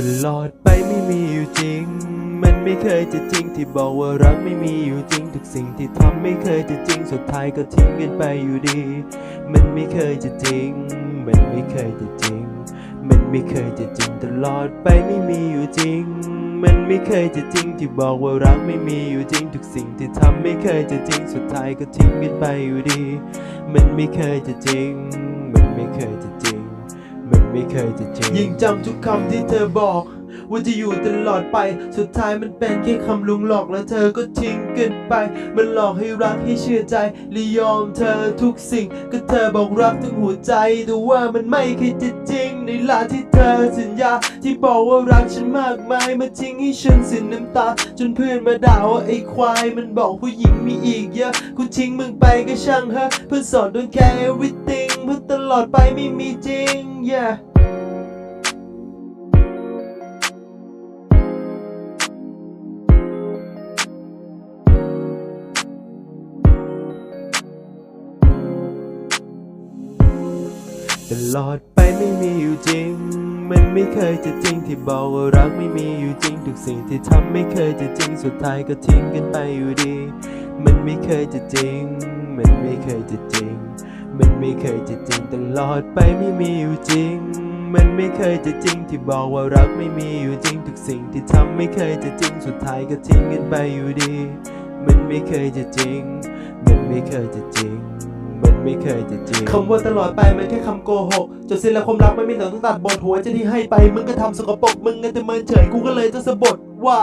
ตลอดไปไม่มีอยู่จริง มันไม่เคยจะจริงที่บอกว่ารักไม่มีอยู่จริง ทุกสิ่งที่ทำไม่เคยจะจริง สุดท้ายก็ทิ้งกันไปอยู่ดี มันไม่เคยจะจริง มันไม่เคยจะจริง มันไม่เคยจะจริง ตลอดไปไม่มีอยู่จริง มันไม่เคยจะจริงที่บอกว่ารักไม่มีอยู่จริง ทุกสิ่งที่ทำไม่เคยจะจริง สุดท้ายก็ทิ้งกันไปอยู่ดี มันไม่เคยจะจริง มันไม่เคยจะจริง ไม่เคยจะจริงยิ่งจำทุกคำที่เธอบอก ว่าจะอยู่ตลอดไป สุดท้ายมันเป็นแค่คำลวงหลอกแล้วเธอก็ทิ้งกันไป มันหลอกให้รักให้เชื่อใจและยอมเธอทุกสิ่ง ก็เธอบอกรักทั้งหัวใจ แต่ว่ามันไม่เคยจะจริง ในลาที่เธอสัญญา ที่บอกว่ารักฉันมากมายมาทิ้งให้ฉันเสียน้ำตา จนเพื่อนมาด่าว่าไอ้ควาย มันบอกผู้หญิงมีอีกเยอะกูทิ้งมึงไปก็ช่างเถอะเพื่อสอน don't care everything เพื่อตลอดไปไม่มีจริง yeah ตลอดไปไม่มีอยู่จริง มันไม่เคยจะจริงที่บอกว่ารักไม่มีอยู่จริง ทุกสิ่งที่ทำไม่เคยจะจริง สุดท้ายก็ทิ้งกันไปอยู่ดี มันไม่เคยจะจริง มันไม่เคยจะจริง มันไม่เคยจะจริงตลอดไปไม่มีอยู่จริง มันไม่เคยจะจริงที่บอกว่ารักไม่มีอยู่จริง ทุกสิ่งที่ทำไม่เคยจะจริงสุดท้ายก็ทิ้งกันไปอยู่ดี มันไม่เคยจะจริง มันไม่เคยจะจริงมันไม่เคยจะจริงคำว่าตลอดไปมันแค่คำโกหกจนสิ้นแล้วความรักไม่มีทางต้องตัดบทหัวใจที่ให้ไป มึงก็ทำสกปรกมึงก็จะเมินเฉยกูก็เลยจะสะบดว่า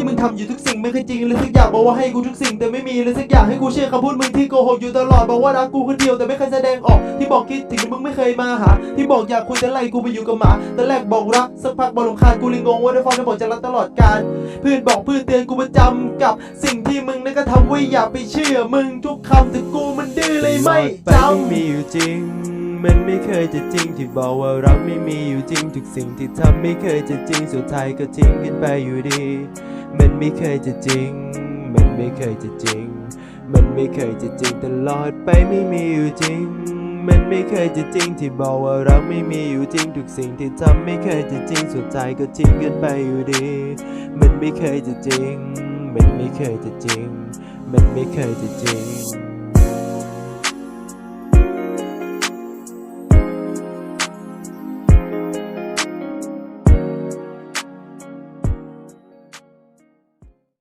ที่มึงทำอยู่ทุกสิ่งไม่เคยจริงเลยสักอย่างบอกว่าให้กูทุกสิ่งแต่ไม่มีเลยสักอย่างให้กูเชื่อคำพูดมึงที่โกหกอยู่ตลอดบอกว่ารักกูคนเดียวแต่ไม่เคยแสดงออก ที่บอกคิดถึงมึงไม่เคยมาหา ที่บอกอยากคุยแต่ไล่กูไปอยู่กับหมาแต่แรกบอกรักสักพักบอกลำคาญกูเลยงงว่าได้ฟังจะบอกจะรักตลอดกาลเพื่อนบอกเพื่อนเตือนกูประจำกับ สิ่งที่มึงนั่นก็ทำไว้อย่าไปเชื่อมึงทุกคำแต่กูมันดื้อเลยไม่จำมีอยู่จริงมันไม่เคยจะจริงที่บอกว่ารักไม่มีอยู่จริงทุกสิ่งที่ทำไม่เคยจะจริงสุดท้ายก็ทิ้งกันไปอยู่ดี มันไม่เคยจะจริง มันไม่เคยจะจริง มันไม่เคยจะจริงตลอดไปไม่มีอยู่จริง มันไม่เคยจะจริงที่บอกว่ารักไม่มีอยู่จริง ทุกสิ่งที่ทำไม่เคยจะจริงสุดท้ายก็ทิ้งกันไปอยู่ดี มันไม่เคยจะจริง มันไม่เคยจะจริง มันไม่เคยจะจริง